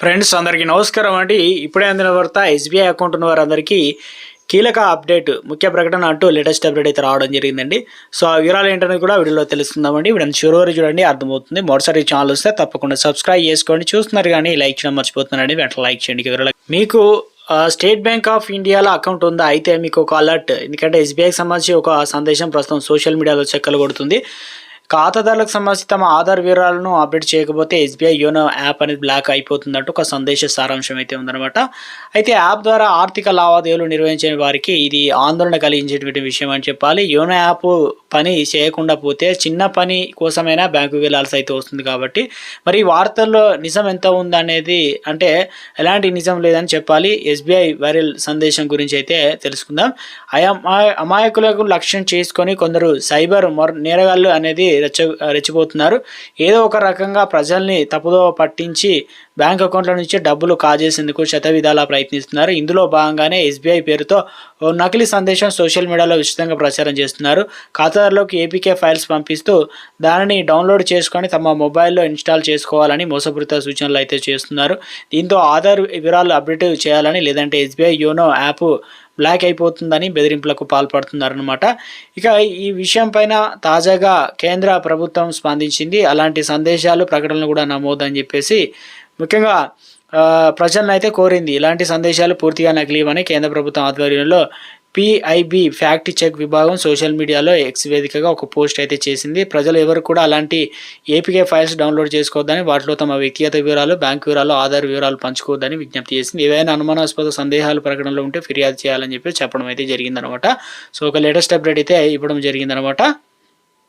Friends అందరికీ నమస్కారం అండి. ఇప్పుడే అందిన వార్త ఎస్బీఐ అకౌంట్ ఉన్న వారందరికీ కీలక అప్డేట్ ముఖ్య ప్రకటన అంటూ లేటెస్ట్ అప్డేట్ అయితే రావడం జరిగిందండి. సో ఆ వివరాలు ఏంటనేది కూడా వీడియోలో తెలుస్తుందామండి వీడియో చివరి చూడండి అర్థమవుతుంది. మొదటిసారి ఛానల్ వస్తే తప్పకుండా సబ్స్క్రైబ్ చేసుకోండి. చూస్తున్నారు కానీ లైక్ చేయడం మర్చిపోతున్నారండి వెంటనే లైక్ చేయండి. వివరాలు మీకు స్టేట్ బ్యాంక్ ఆఫ్ ఇండియాలో అకౌంట్ ఉందా? అయితే మీకు ఒక అలర్ట్. ఎందుకంటే ఎస్బీఐకి సంబంధించి ఒక సందేశం ప్రస్తుతం సోషల్ మీడియాలో చెక్కలు కొడుతుంది. ఖాతాదారులకు సంబంధించి తమ ఆధార్ వివరాలను అప్డేట్ చేయకపోతే ఎస్బీఐ యోనో యాప్ అనేది బ్లాక్ అయిపోతుందంటూ ఒక సందేశ సారాంశం అయితే ఉందన్నమాట. అయితే యాప్ ద్వారా ఆర్థిక లావాదేవీలు నిర్వహించే వారికి ఇది ఆందోళన కలిగించేటువంటి విషయం అని చెప్పాలి. యోనో యాప్ పని చేయకుండా పోతే చిన్న పని కోసమైనా బ్యాంకు వెళ్ళాల్సి అయితే వస్తుంది కాబట్టి. మరి వార్తల్లో నిజం ఎంత ఉందనేది అంటే ఎలాంటి నిజం లేదని చెప్పాలి. ఎస్బీఐ వైరల్ సందేశం గురించి అయితే తెలుసుకుందాం. అయా అమాయకులకు లక్ష్యం చేసుకొని కొందరు సైబర్ మొర నేరగాళ్ళు అనేది రెచ్చ రెచ్చిపోతున్నారు. ఏదో ఒక రకంగా ప్రజల్ని తప్పుదో పట్టించి బ్యాంక్ అకౌంట్ల నుంచి డబ్బులు కాజేసేందుకు శతవిధాలా ప్రయత్నిస్తున్నారు. ఇందులో భాగంగానే ఎస్బీఐ పేరుతో ఓ నకిలీ సందేశం సోషల్ మీడియాలో విస్తృతంగా ప్రచారం చేస్తున్నారు. ఖాతాదారులకు ఏపీకే ఫైల్స్ పంపిస్తూ దానిని డౌన్లోడ్ చేసుకొని తమ మొబైల్లో ఇన్స్టాల్ చేసుకోవాలని మోసపూరిత సూచనలు అయితే చేస్తున్నారు. దీంతో ఆధార్ వివరాలు అప్డేట్ చేయాలని లేదంటే ఎస్బీఐ యోనో యాప్ బ్లాక్ అయిపోతుందని బెదిరింపులకు పాల్పడుతున్నారనమాట ఇక ఈ విషయం పైన తాజాగా కేంద్ర ప్రభుత్వం స్పందించింది. అలాంటి సందేశాలు ప్రకటనలు కూడా నమోదని చెప్పేసి ముఖ్యంగా ప్రజలను అయితే కోరింది. ఇలాంటి సందేశాలు పూర్తిగా నకిలీవని కేంద్ర ప్రభుత్వం ఆధ్వర్యంలో పిఐబి ఫ్యాక్ట్ చెక్ విభాగం సోషల్ మీడియాలో ఎక్స్ వేదికగా ఒక పోస్ట్ అయితే చేసింది. ప్రజలు ఎవరు కూడా అలాంటి ఏపీకే ఫైల్స్ డౌన్లోడ్ చేసుకోవద్దని వాటిలో తమ వ్యక్తిగత వివరాలు బ్యాంక్ వివరాలు ఆధార్ వివరాలు పంచుకోవద్దని విజ్ఞప్తి చేసింది. ఏవైనా అనుమానాస్పద సందేహాలు ప్రకటనలో ఉంటే ఫిర్యాదు చేయాలని చెప్పి చెప్పడం అయితే జరిగిందనమాట. సో ఒక లేటెస్ట్ అప్డేట్ అయితే ఇవ్వడం జరిగిందనమాట.